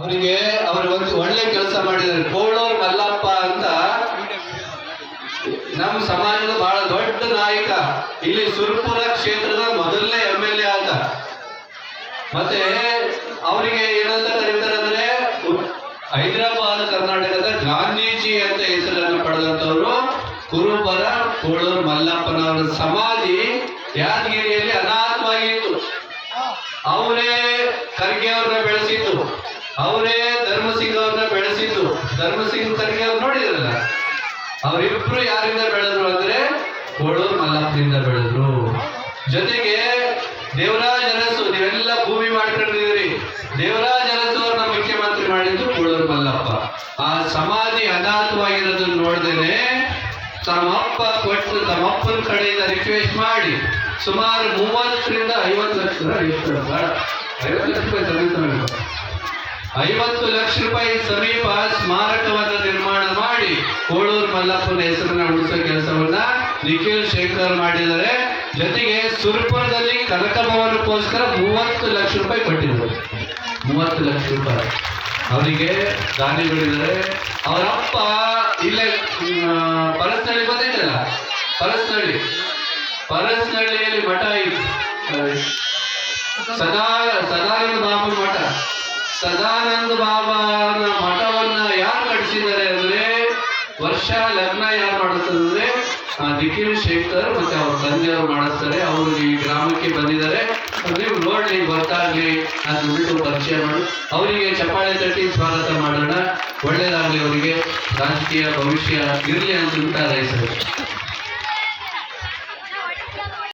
ಅವರಿಗೆ ಅವರು ಒಂದು ಒಳ್ಳೆ ಕೆಲಸ ಮಾಡಿದ್ದಾರೆ. ಕೋಳೂರ್ ಮಲ್ಲಪ್ಪ ಅಂತ ನಮ್ಮ ಸಮಾಜದ ಬಹಳ ದೊಡ್ಡ ನಾಯಕ. ಇಲ್ಲಿ ಸುರ್ಪುರ ಕ್ಷೇತ್ರದ ಮೊದಲನೇ ಎಂ ಎಲ್ ಎ ಆತ ಮತ್ತೆ ಅವರಿಗೆ ಏನಂತ ಕರೀತಾರೆ ಅಂದ್ರೆ ಹೈದರಾಬಾದ್, ಕರ್ನಾಟಕದ ಗಾಂಧೀಜಿ ಅಂತ ಹೆಸರನ್ನು ಪಡೆದಂತವರು ಕುರುಬರ ಕೋಳೂರ್ ಮಲ್ಲಪ್ಪನವರ ಸಮಾಧಿ ಯಾದಗಿರಿಯಲ್ಲಿ ಅನಾಥವಾಗಿತ್ತು. ಅವರೇ ಅವರೇ ಧರ್ಮಸಿಂಗ್ ಅವ್ರನ್ನ ಬೆಳೆಸಿದ್ದು. ಧರ್ಮಸಿಂಗ್ ತನಗೆ ಅವ್ರು ನೋಡಿದ್ರಲ್ಲ? ಅವರಿಬ್ರು ಯಾರಿಂದ ಬೆಳೆದ್ರು ಅಂದ್ರೆ ಕೋಳೂರು ಮಲ್ಲಪ್ಪನಿಂದ ಬೆಳೆದ್ರು. ಜೊತೆಗೆ ದೇವರಾಜ ಅರಸು, ನೀವೆಲ್ಲ ಭೂಮಿ ಮಾಡ್ಕೊಂಡಿದ್ದೀರಿ. ದೇವರಾಜ ಅರಸು ಅವ್ರನ್ನ ಮುಖ್ಯಮಂತ್ರಿ ಮಾಡಿದ್ರು ಕೋಳೂರು ಮಲ್ಲಪ್ಪ. ಆ ಸಮಾಧಿ ಅನಾಥವಾಗಿರೋದನ್ನ ನೋಡ್ದೇನೆ ತಮ್ಮಪ್ಪ ಕೊಟ್ಟು ತಮ್ಮಪ್ಪನ ಕಡೆಯಿಂದ ರಿಕ್ವೆಸ್ಟ್ ಮಾಡಿ ಸುಮಾರು ಮೂವತ್ತರಿಂದ ಐವತ್ತು ಲಕ್ಷ ಐವತ್ತು ಲಕ್ಷ ರೂಪಾಯಿ ಐವತ್ತು ಲಕ್ಷ ರೂಪಾಯಿ ಸಮೀಪ ಸ್ಮಾರಕವನ್ನ ನಿರ್ಮಾಣ ಮಾಡಿ ಕೋಳೂರು ಮಲ್ಲಪ್ಪನ ಹೆಸರನ್ನ ಉಳಿಸೋ ಕೆಲಸವನ್ನ ನಿಖಿಲ್ ಶೇಖರ್ ಮಾಡಿದ್ದಾರೆ. ಜೊತೆಗೆ ಸುರ್ಪುರದಲ್ಲಿ ಕನಕ ಭವನಕ್ಕೋಸ್ಕರ ಮೂವತ್ತು ಲಕ್ಷ ರೂಪಾಯಿ ಕೊಟ್ಟಿದ್ರು ಮೂವತ್ತು ಲಕ್ಷ ರೂಪಾಯಿ. ಅವರಿಗೆ ದಾನಿಗಳಿದ್ದಾರೆ ಅವರಪ್ಪ ಇಲ್ಲೇ ಪರಸ್ನಳ್ಳಿ ಬಂದಿದ್ದಲ್ಲ ಪರಸ್ನಳ್ಳಿ. ಪರಸ್ನಳ್ಳಿಯಲ್ಲಿ ಮಠ ಇತ್ತು. ಸದಾ, ಸದಾನಂದ ಬಾಬು ಮಠ. ಸದಾನಂದ ಬಾಬಾನ ಮಠವನ್ನ ಯಾರು ನಡೆಸಿದ್ದಾರೆ ಅಂದ್ರೆ ವರ್ಷ ಲಗ್ನ ಯಾರು ಮಾಡಿಸ್ತಾರೆ ಅಂದ್ರೆ ಆ, ನಿಖಿಲ್ ಶೇಖರ್ ಮತ್ತೆ ಅವ್ರ ತಂದೆಯವರು ಮಾಡಿಸ್ತಾರೆ. ಅವರು ಈ ಗ್ರಾಮಕ್ಕೆ ಬಂದಿದ್ದಾರೆ. ನೀವು ನೋಡ್ಲಿ ಗೊತ್ತಾಗ್ಲಿ ನಾನು ಉಂಟು ಪರಿಚಯ ಮಾಡಿ. ಅವರಿಗೆ ಚಪ್ಪಾಳೆ ತಟ್ಟಿ ಸ್ವಾಗತ ಮಾಡೋಣ. ಒಳ್ಳೇದಾಗ್ಲಿ ಅವರಿಗೆ. ರಾಜಕೀಯ ಭವಿಷ್ಯ ಇರಲಿ ಅಂತ ಉಂಟಾದ ಹೆಸರು.